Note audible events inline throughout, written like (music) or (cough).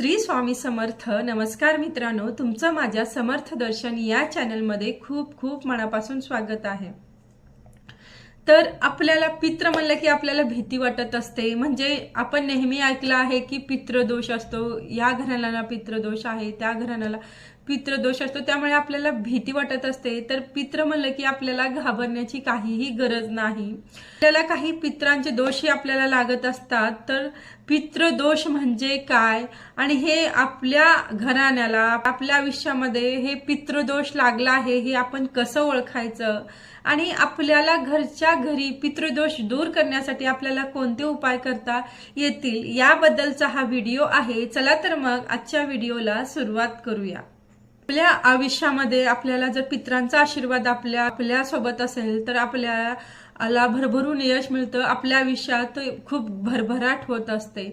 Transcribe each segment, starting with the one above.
श्री स्वामी समर्थ. नमस्कार मित्रांनो तुमचं माझ्या समर्थ दर्शन या चॅनलमध्ये खूप खूप मनापासून स्वागत आहे. तर आपल्याला पित्र म्हणलं की आपल्याला भीती वाटत असते. म्हणजे आपण नेहमी ऐकलं आहे की पितृदोष असतो. या घराण्याला पितृदोष आहे त्या घराण्याला पितृदोष असतो त्यामुळे आपल्याला भीती वाटत असते. तर पित्र म्हणलं की आपल्याला घाबरण्याची काहीही गरज नाही. आपल्याला काही पित्रांचे दोषही आपल्याला लागत असतात. तर पितृदोष म्हणजे काय? आणि हे आपल्या घराण्याला आपल्या आयुष्यामध्ये हे पितृदोष लागला आहे हे आपण कसं ओळखायचं? आणि आपल्याला घरच्या घरी पितृदोष दूर करण्यासाठी आपल्याला कोणते उपाय करता येतील? याबद्दलचा हा व्हिडिओ आहे. चला तर मग आजच्या व्हिडिओला सुरुवात करूया. आपल्या आयुष्यामध्ये आपल्याला जर पित्रांचा आशीर्वाद आपल्या आपल्यासोबत असेल तर आपल्याला भरभरून यश मिळतं. आपल्या आयुष्यात खूप भरभराट होत असते.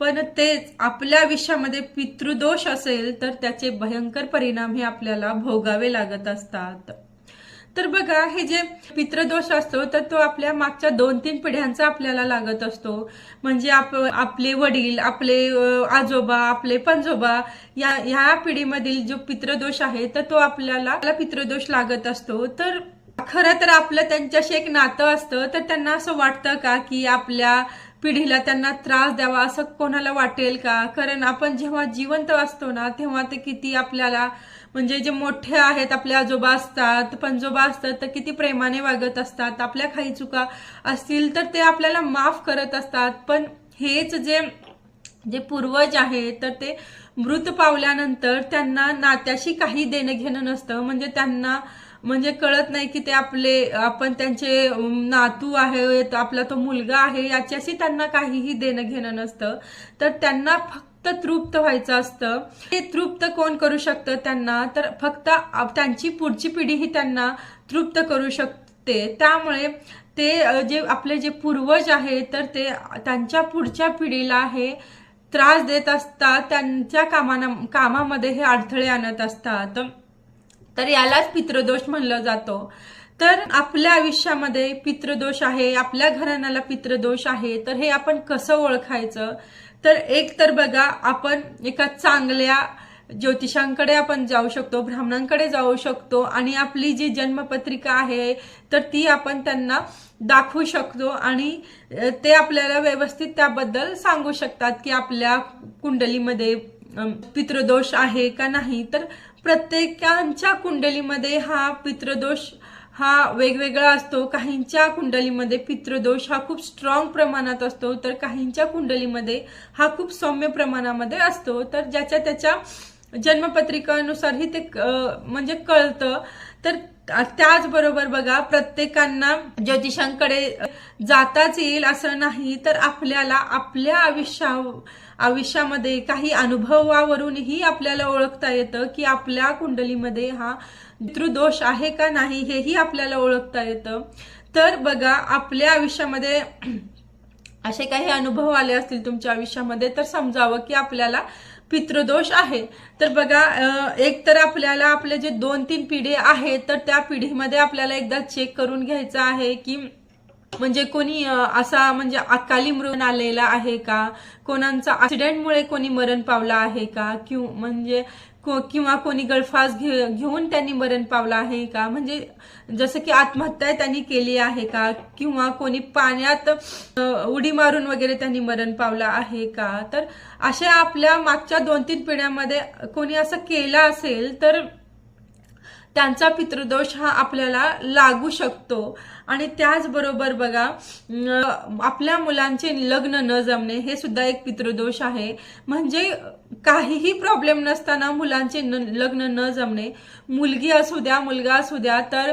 पण तेच आपल्या आयुष्यामध्ये पितृदोष असेल तर त्याचे भयंकर परिणाम हे आपल्याला भोगावे लागत असतात. तर बघा हे जे पितृदोष असतो तर तो आपल्या मागच्या दोन तीन पिढ्यांचा आपल्याला लागत असतो. म्हणजे आप आपले वडील आपले आजोबा आपले पंजोबा या ह्या पिढीमधील जो पितृदोष आहे तर तो आपल्याला आपला पितृदोष लागत असतो. तर खरं तर आपलं त्यांच्याशी एक नातं असतं तर त्यांना असं वाटतं का की आपल्या पिढीला त्यांना त्रास द्यावा असं कोणाला वाटेल का? कारण आपण जेव्हा जिवंत असतो ना तेव्हा ते किती आपल्याला म्हणजे जे मोठे आहेत आपले आजोबा असतात पंजोबा असतात तर किती प्रेमाने वागत असतात आपल्या काही चुका असतील तर ते आपल्याला माफ करत असतात. पण हेच जे जे पूर्वज आहेत तर ते मृत पावल्यानंतर त्यांना नात्याशी काही देणं घेणं नसतं. म्हणजे त्यांना म्हणजे कळत नाही की ते आपले आपण त्यांचे नातू आहे आपला तो मुलगा आहे याच्याशी त्यांना काहीही देणं घेणं नसतं. तर त्यांना फक्त तृप्त व्हायचं असतं. ते तृप्त कोण करू शकतं त्यांना? तर फक्त त्यांची पुढची पिढी ही त्यांना तृप्त करू शकते. त्यामुळे ते जे आपले जे पूर्वज आहेत तर ते त्यांच्या पुढच्या पिढीला हे त्रास देत असतात. त्यांच्या कामाना कामामध्ये हे अडथळे आणत असतात. तर यालाच पितृदोष म्हणलं जातो. तर आपल्या आयुष्यामध्ये पितृदोष आहे आपल्या घराण्याला पितृदोष आहे तर हे आपण कसं ओळखायचं? तर एक तर बघा आपण एका चांगल्या ज्योतिषांकडे आपण जाऊ शकतो ब्राह्मणांकडे जाऊ शकतो आणि आपली जी जन्मपत्रिका आहे तर ती आपण त्यांना दाखवू शकतो आणि ते आपल्याला व्यवस्थित त्याबद्दल सांगू शकतात की आपल्या कुंडलीमध्ये पितृदोष आहे का नाही. तर प्रत्येकांच्या कुंडलीमध्ये हा पितृदोष हा वेगवेगळा असतो. काहींच्या कुंडलीमध्ये पितृदोष हा खूप स्ट्रॉंग प्रमाणात असतो. तर काहींच्या कुंडलीमध्ये हा खूप सौम्य प्रमाणामध्ये असतो. तर ज्याच्या त्याच्या जन्मपत्रिकानुसारही ते म्हणजे कळतं. तर त्याचबरोबर बघा प्रत्येकांना ज्योतिषांकडे जाताच येईल असं नाही. तर आपल्याला आपल्या आयुष्या आयुष्यामध्ये काही अनुभवावरूनही आपल्याला ओळखता येतं की आपल्या कुंडलीमध्ये हा पितृदोष आहे का नाही हेही आपल्याला ओळखता येतं. तर बघा आपल्या आयुष्यामध्ये (clears throat) असे काही अनुभव आले असतील तुमच्या आयुष्यामध्ये तर समजावं की आपल्याला पितृदोष आहे. तर बघा एक तर आपल्याला आपले जे दोन तीन पिढी आहेत तर त्या पिढीमध्ये आपल्याला एकदा चेक करून घ्यायचं आहे की म्हणजे कोणी असा म्हणजे अकाली मृण आलेला आहे का? कोणाचा ऍक्सिडेंटमुळे कोणी मरण पावला आहे का? किंवा म्हणजे को- किंवा कोणी गळफास घे घेऊन त्यांनी मरण पावलं आहे का? म्हणजे जसं की आत्महत्या त्यांनी केली आहे का? किंवा कोणी पाण्यात उडी मारून वगैरे त्यांनी मरण पावलं आहे का? तर अशा आपल्या मागच्या दोन तीन पिढ्यामध्ये कोणी असं केलं असेल तर त्यांचा पितृदोष हा आपल्याला लागू शकतो. आणि त्याचबरोबर बघा आपल्या मुलांचे लग्न न जमणे हे सुद्धा एक पितृदोष आहे. म्हणजे काहीही प्रॉब्लेम नसताना मुलांचे लग्न न जमणे मुलगी असू द्या मुलगा असू द्या तर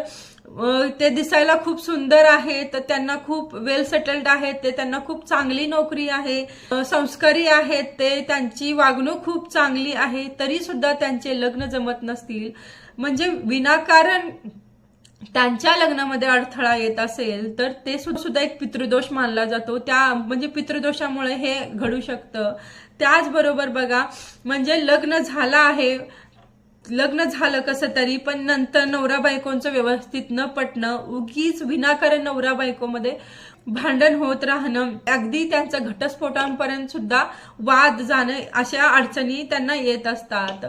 ते दिसायला खूप सुंदर आहे तर त्यांना खूप वेल सेटल्ड आहेत ते त्यांना खूप चांगली नोकरी आहे संस्कारी आहेत ते त्यांची वागणूक खूप चांगली आहे तरी सुद्धा त्यांचे लग्न जमत नसतील. म्हणजे विनाकारण त्यांच्या लग्नामध्ये अडथळा येत असेल तर ते सुद्धा एक पितृदोष मानला जातो. त्या म्हणजे पितृदोषामुळे हे घडू शकतं. त्याचबरोबर बघा म्हणजे लग्न झालं आहे लग्न झालं कसं तरी पण नंतर नवरा बायकोंचं व्यवस्थित न पटणं उगीच विनाकारण नवरा बायकोमध्ये भांडण होत राहणं अगदी त्यांचं घटस्फोटांपर्यंत सुद्धा वाद जाणं अशा अडचणी त्यांना येत असतात.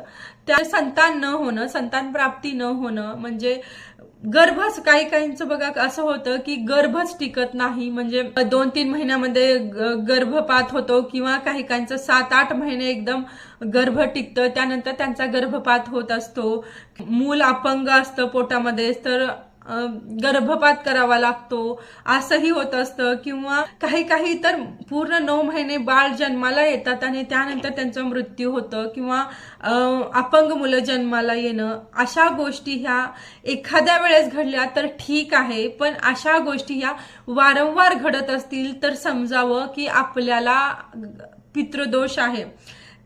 त्या संतान न होणं संतान प्राप्ती न होणं म्हणजे गर्भच काही काहींचं बघा असं होतं की गर्भच टिकत नाही. म्हणजे दोन तीन महिन्यामध्ये गर्भपात होतो किंवा काही काहींचं सात आठ महिने एकदम गर्भ टिकतं त्यानंतर त्यांचा गर्भपात होत असतो. मूल अपंग असतं पोटामध्ये तर गर्भपात करावा लागतो. असंही होत असतं किंवा काही काही तर पूर्ण नऊ महिने बाळ जन्माला येतात आणि त्यानंतर त्यांचा मृत्यू होतं किंवा अपंग मुलं जन्माला येणं. अशा गोष्टी ह्या एखाद्या वेळेस घडल्या तर ठीक आहे पण अशा गोष्टी ह्या वारंवार घडत असतील तर समजावं की आपल्याला पितृदोष आहे.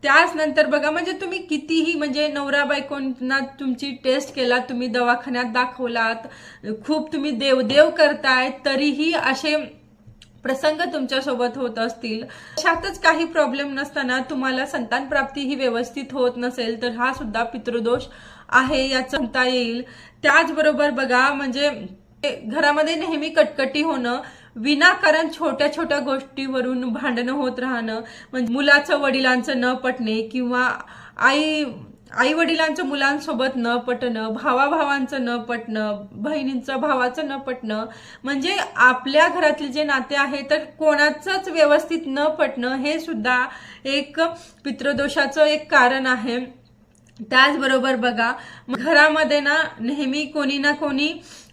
त्याच नंतर बघा म्हणजे तुम्ही कितीही म्हणजे नवरा बायकोंना तुमची टेस्ट केला तुम्ही दवाखान्यात दाखवलात खूप तुम्ही देवदेव करताय तरीही असे प्रसंग तुमच्यासोबत होत असतील. अशातच काही प्रॉब्लेम नसताना तुम्हाला संतान प्राप्ती ही व्यवस्थित होत नसेल तर हा सुद्धा पितृदोष आहे याचं म्हणता येईल. त्याचबरोबर बघा म्हणजे घरामध्ये नेहमी कटकटी होणं विनाकारण छोट्या छोट्या गोष्टीवरून भांडणं होत राहणं म्हणजे मुलाचं वडिलांचं न पटणे किंवा आई आई वडिलांचं मुलांसोबत न पटणं भावाभावांचं न पटणं बहिणींचं भावाचं न पटणं म्हणजे आपल्या घरातले जे नाते आहे तर कोणाचंच व्यवस्थित न पटणं हे सुद्धा एक पितृदोषाचं एक कारण आहे. त्याचबरोबर बघा घरामध्ये ना नेहमी कोणी ना कोणी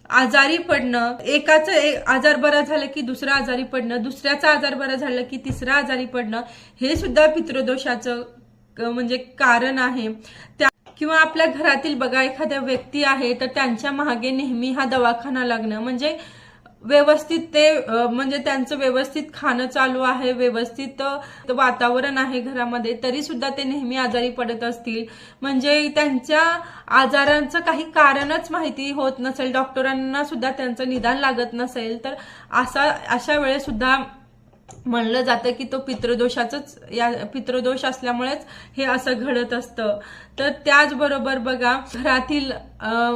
आजारी पडणं एकाचं एक आजार बरा झालं की दुसरा आजारी पडणं दुसऱ्याचा आजार बरा झालं की तिसरा आजारी पडणं हे सुद्धा पितृदोषाचं म्हणजे कारण आहे. त्या किंवा आपल्या घरातील बघा एखाद्या व्यक्ती आहे तर त्यांच्या मागे नेहमी हा दवाखाना लागणं. म्हणजे व्यवस्थित ते म्हणजे त्यांचं व्यवस्थित खाणं चालू आहे व्यवस्थित वातावरण आहे घरामध्ये तरी सुद्धा ते नेहमी आजारी पडत असतील. म्हणजे त्यांच्या आजारांचं काही कारणच माहिती होत नसेल डॉक्टरांना सुद्धा त्यांचं निदान लागत नसेल तर असा अशा वेळेस सुद्धा म्हणलं जातं की तो पितृदोषाचंच या पितृदोष असल्यामुळेच हे असं घडत असतं. तर त्याचबरोबर बघा घरातील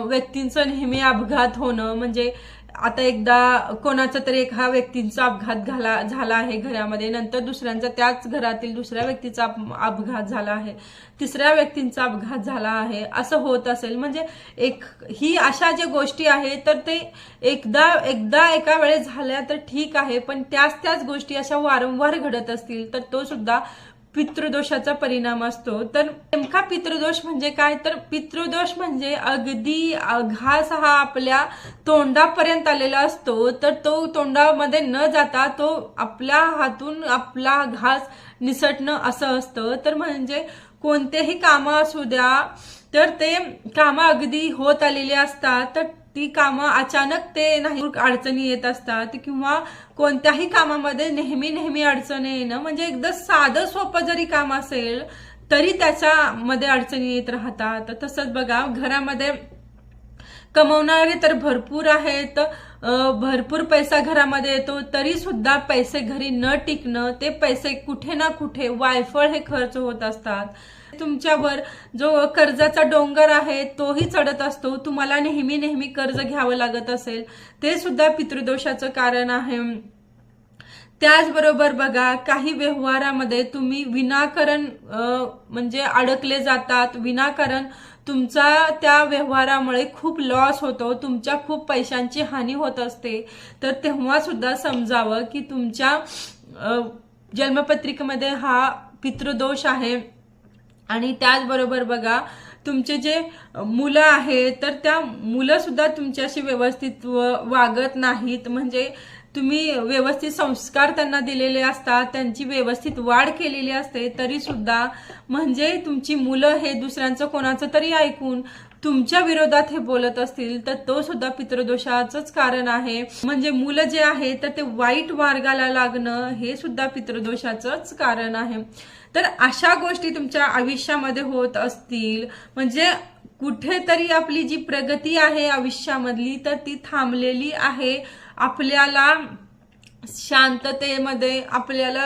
व्यक्तींचं नेहमी अपघात होणं म्हणजे आता एकदा कोणाचा तरी एका व्यक्तींचा अपघात झाला झाला आहे घरामध्ये नंतर दुसऱ्यांचा त्याच घरातील दुसऱ्या व्यक्तीचा अपघात झाला आहे तिसऱ्या व्यक्तींचा अपघात झाला आहे असं होत असेल. म्हणजे एक ही अशा ज्या गोष्टी आहेत तर ते एकदा एकदा एका वेळेस झाल्या तर ठीक आहे पण त्याच त्याच गोष्टी अशा वारंवार घडत असतील तर तो सुद्धा पितृदोषाचा परिणाम असतो. तर नेमका पितृदोष म्हणजे काय? तर पितृदोष म्हणजे अगदी घास हा आपल्या तोंडापर्यंत आलेला असतो. तर तो तोंडामध्ये न जाता तो आपल्या हातून आपला घास निसटणं असं असतं. तर म्हणजे कोणतेही कामं असू द्या तर ते कामं अगदी होत आलेली असतात. तर ती कामं अचानक ते नाही अडचणी येत असतात किंवा कोणत्याही कामामध्ये नेहमी नेहमी अडचणी येणं म्हणजे एकदा साधं सोपं जरी काम असेल तरी त्याच्यामध्ये अडचणी येत राहतात. तसंच बघा घरामध्ये कमवणारे तर भरपूर आहेत. भरपूर पैसा घरामध्ये येतो तरी सुद्धा पैसे घरी न टिकणं ते पैसे कुठे ना कुठे वायफळ हे खर्च होत असतात. तुमच्यावर जो कर्जाचा डोंगर आहे तोही चढत असतो. तुम्हाला नेहमी नेहमी कर्ज घ्यावं लागत असेल. ते सुद्धा पितृदोषाचं कारण आहे. त्याचबरोबर बघा काही व्यवहारामध्ये तुम्ही विनाकारण म्हणजे अडकले जातात. विनाकारण तुमचा त्या व्यवहारामुळे खूप लॉस होतो. तुमच्या खूप पैशांची हानी होत असते. तर तेव्हा सुद्धा समजावं की तुमच्या जन्मपत्रिकेमध्ये हा पितृदोष आहे. आणि त्याचबरोबर बघा तुमचे जे मुलं आहेत तर त्या मुलं सुद्धा तुमच्याशी व्यवस्थित वागत नाहीत. म्हणजे तुम्ही व्यवस्थित संस्कार त्यांना दिलेले असतात त्यांची व्यवस्थित वाढ केलेली असते तरी सुद्धा म्हणजे तुमची मुलं हे दुसऱ्यांचं कोणाचं तरी ऐकून तुमच्या विरोधात हे बोलत असतील तर तो सुद्धा पितृदोषाचंच कारण आहे. म्हणजे मुलं जे आहे तर ते वाईट मार्गाला लागणं हे सुद्धा पितृदोषाचंच कारण आहे. तर अशा गोष्टी तुमच्या आयुष्यामध्ये होत असतील. म्हणजे कुठेतरी आपली जी प्रगती आहे आयुष्यामधली तर ती थांबलेली आहे. आपल्याला शांततेमध्ये आपल्याला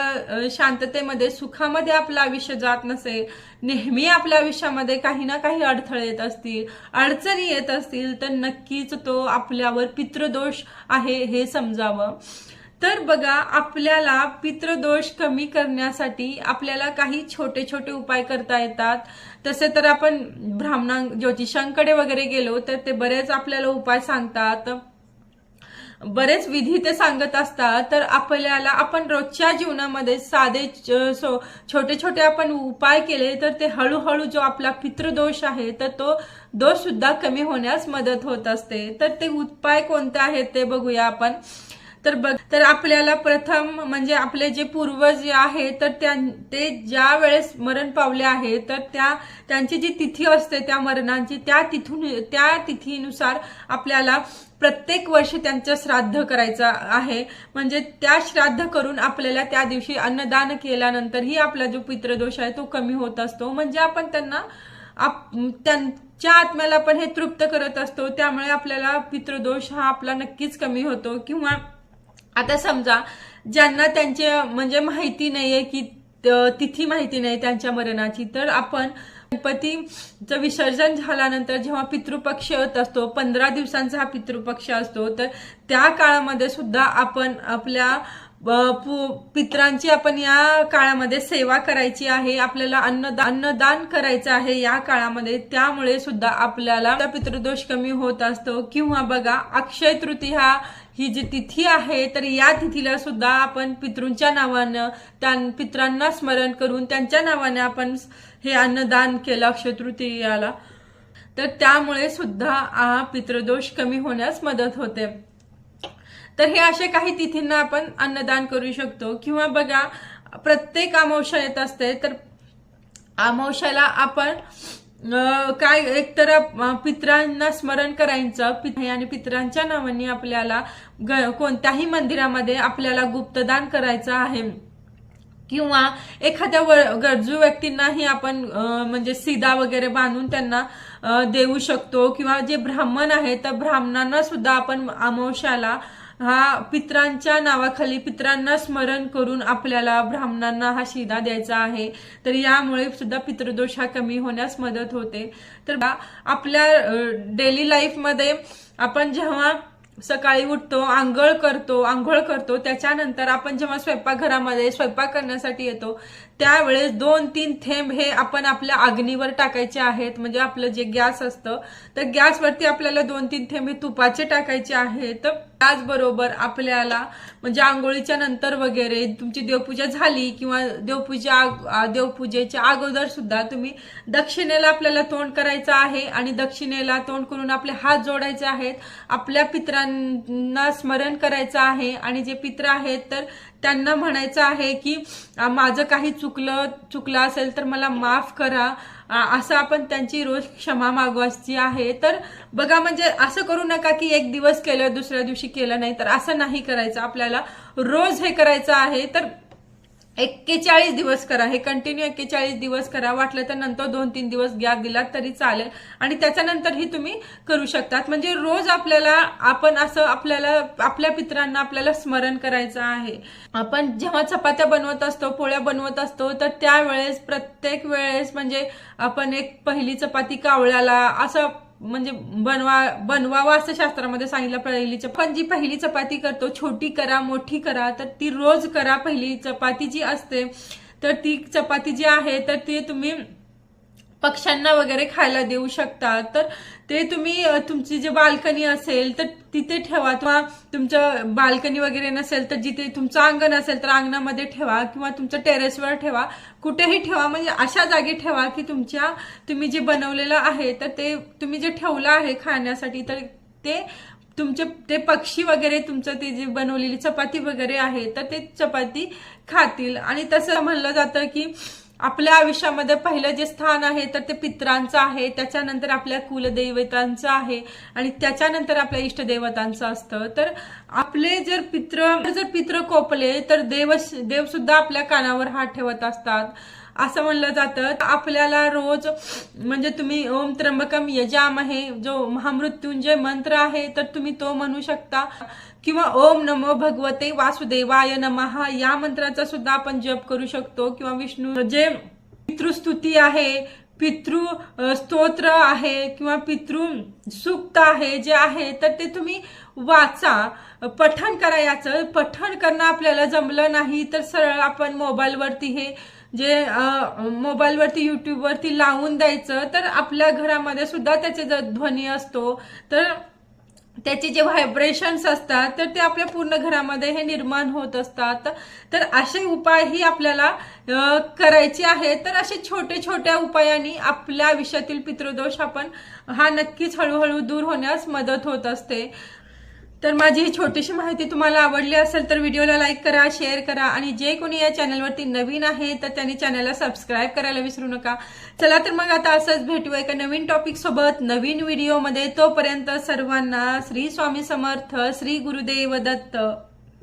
शांततेमध्ये सुखामध्ये आपलं आयुष्य जात नसेल. नेहमी आपल्या आयुष्यामध्ये काही ना काही अडथळे येत असतील. अडचणी येत असतील तर नक्कीच तो आपल्यावर पितृदोष आहे हे समजावं. तर बघा आपल्याला पितृदोष कमी करण्यासाठी आपल्याला काही छोटे छोटे उपाय करता येतात. तसे तर आपण ब्राह्मणां ज्योतिषांकडे वगैरे गेलो तर ते बरेच आपल्याला उपाय सांगतात. बरेच विधी ते सांगत असतात. तर आपल्याला आपण रोजच्या जीवनामध्ये साधे सो- छोटे छोटे आपण उपाय केले तर ते हळूहळू जो आपला पितृदोष आहे तर तो दोष सुद्धा कमी होण्यास मदत होत असते. तर ते उपाय कोणते आहेत ते बघूया आपण. तर बघ तर आपल्याला प्रथम म्हणजे आपले जे पूर्वज जे आहे तर त्या ते ज्या वेळेस मरण पावले आहे तर त्या त्यांची जी तिथी असते त्या मरणांची त्या तिथून त्या तिथीनुसार आपल्याला प्रत्येक वर्ष त्यांचं श्राद्ध करायचं आहे. म्हणजे त्या श्राद्ध करून आपल्याला त्या दिवशी अन्नदान केल्यानंतरही आपला जो पितृदोष आहे तो कमी होत असतो. म्हणजे आपण त्यांना आप त्यांच्या आत्म्याला पण हे तृप्त करत असतो. त्यामुळे आपल्याला पितृदोष हा आपला नक्कीच कमी होतो. किंवा आता समजा ज्यांना त्यांचे म्हणजे माहिती नाहीये की तिथी माहिती नाही त्यांच्या मरणाची तर आपण गणपतीचं विसर्जन झाल्यानंतर जेव्हा पितृपक्ष येत असतो पंधरा दिवसांचा हा पितृपक्ष असतो तर त्या काळामध्ये सुद्धा आपण आपल्या पित्रांची आपण या काळामध्ये सेवा करायची आहे आपल्याला अन्नदान अन्नदान करायचं आहे या काळामध्ये त्यामुळे सुद्धा आपल्याला पितृदोष कमी होत असतो. किंवा बघा अक्षय तृतीया ही जी तिथी आहे तर या तिथीला सुद्धा आपण पितृंच्या नावानं त्या पित्रांना स्मरण करून त्यांच्या नावाने आपण हे अन्नदान केलं अक्षय तृतीयाला तर त्यामुळे सुद्धा हा पितृदोष कमी होण्यास मदत होते. तर हे असे काही तिथींना आपण अन्नदान करू शकतो. किंवा बघा प्रत्येक अमावश्या येत असते तर अमावशाला आपण काय एकतर अं, पित्रांना स्मरण करायचं पित- आणि पित्रांच्या नावाने आपल्याला ग- कोणत्याही मंदिरामध्ये आपल्याला गुप्तदान करायचं आहे. किंवा एखाद्या व- गरजू व्यक्तींनाही आपण म्हणजे सीधा वगैरे बांधून त्यांना देऊ शकतो. किंवा जे ब्राह्मण आहेत तर ब्राह्मणांना सुद्धा आपण अमावश्याला हा पित्रांच्या नावाखाली पित्रांना स्मरण करून आपल्याला ब्राह्मणांना हा शिदा द्यायचा आहे. तर यामुळे सुद्धा पितृदोष हा कमी होण्यास मदत होते. तर बा- आपल्या डेली लाईफमध्ये आपण जेव्हा सकाळी उठतो आंघोळ करतो आंघोळ करतो त्याच्यानंतर आपण जेव्हा स्वयंपाकघरामध्ये स्वयंपाक करण्यासाठी येतो त्यावेळेस दोन तीन थेंब हे आपण आपल्या अग्नीवर टाकायचे आहेत. म्हणजे आपलं जे गॅस असतं तर गॅसवरती आपल्याला दोन तीन थेंब हे तुपाचे टाकायचे आहेत. त्याचबरोबर आपल्याला म्हणजे आंघोळीच्या नंतर वगैरे तुमची देवपूजा झाली किंवा देवपूजा देवपूजेच्या अगोदर सुद्धा तुम्ही दक्षिणेला आपल्याला तोंड करायचं आहे आणि दक्षिणेला तोंड करून आपले हात जोडायचे आहेत. आपल्या पित्रांना स्मरण करायचं आहे आणि जे पित्र आहेत तर त्यांना म्हणायचं आहे की माझं काही चुकलं चुकलं असेल तर मला माफ करा. असं आपण त्यांची रोज क्षमा मागवायची आहे. तर बघा म्हणजे असं करू नका की एक दिवस केलं दुसऱ्या दिवशी केलं नाही. तर असं नाही करायचं. आपल्याला रोज हे करायचं आहे. तर एक्केचाळीस दिवस करा. हे कंटिन्यू एक्केचाळीस दिवस करा. वाटलं तर नंतर दोन तीन दिवस गॅप दिलात तरी चालेल. आणि त्याच्यानंतरही तुम्ही करू शकतात. म्हणजे रोज आपल्याला आपण असं आपल्याला आपल्या पित्रांना आपल्याला स्मरण करायचं आहे. आपण जेव्हा चपात्या बनवत असतो पोळ्या बनवत असतो तर त्यावेळेस प्रत्येक वेळेस म्हणजे आपण एक पहिली चपाती कावळ्याला असं म्हणजे बनवा बनवावा असं शास्त्रामध्ये सांगितलं. पहिली पण जी पहिली चपाती करतो. छोटी करा मोठी करा. तर ती रोज करा पहिली चपाती जी असते तर ती चपाती जी आहे तर ती तुम्ही पक्ष्यांना वगैरे खायला देऊ शकता. तर ते तुम्ही तुमची जे बाल्कनी असेल तर तिथे ठेवा. किंवा तुमचं बाल्कनी वगैरे नसेल तर जिथे तुमचं अंगण असेल तर अंगणामध्ये ठेवा. किंवा तुमचं टेरेसवर ठेवा. कुठेही ठेवा. म्हणजे अशा जागी ठेवा की तुमच्या तुम्ही जे बनवलेलं आहे तर ते तुम्ही जे ठेवलं आहे खाण्यासाठी तर ते तुमचे ते पक्षी वगैरे तुमचं ते जे बनवलेली चपाती वगैरे आहे तर ते चपाती खातील. आणि तसं म्हणलं जातं की आपल्या आयुष्यामध्ये पहिलं जे स्थान आहे तर ते पित्रांचं आहे. त्याच्यानंतर आपल्या कुलदैवतांचं आहे आणि त्याच्यानंतर आपल्या इष्टदेवतांचं असतं. तर आपले जर पित्र जर पित्र कोपले तर देव देव सुद्धा आपल्या कानावर हात ठेवत असतात. असं म्हणलं जातं. आपल्याला रोज म्हणजे तुम्ही ओम त्र्यंबकम यजाम आहे जो महामृत्युंजय मंत्र आहे तर तुम्ही तो म्हणू शकता. किंवा ओम नमो भगवते वासुदेवाय नमः या मंत्राचा सुद्धा आपण जप करू शकतो. किंवा विष्णू जे पितृस्तुती आहे पितृ स्तोत्र आहे किंवा पितृ सूक्त आहे जे आहे तर ते तुम्ही वाचा. पठण करा याचं. पठण करणं आपल्याला जमलं नाही तर सरळ आपण मोबाईलवरती हे जे मोबाईलवरती यूट्यूबवरती लावून द्यायचं तर आपल्या घरामध्ये सुद्धा त्याचे जर ध्वनी असतो तर त्याचे जे व्हायब्रेशन्स असतात तर ते आपल्या पूर्ण घरामध्ये हे निर्माण होत असतात. तर असे उपाय ही आपल्याला करायचे आहे तर असे छोटे छोट्या उपायांनी आपल्या आयुष्यातील पितृदोष आपण हा नक्कीच हळूहळू दूर होण्यास मदत होत असते. तर माझी ही छोटीशी माहिती तुम्हाला आवडली असेल तर व्हिडिओला लाईक करा शेअर करा आणि जे कोणी या चॅनलवरती नवीन आहे तर त्यांनी चॅनलला सबस्क्राईब करायला विसरू नका. चला तर मग आता असंच भेटू एका नवीन टॉपिकसोबत नवीन व्हिडिओमध्ये तोपर्यंत सर्वांना श्री स्वामी समर्थ श्री गुरुदेव दत्त.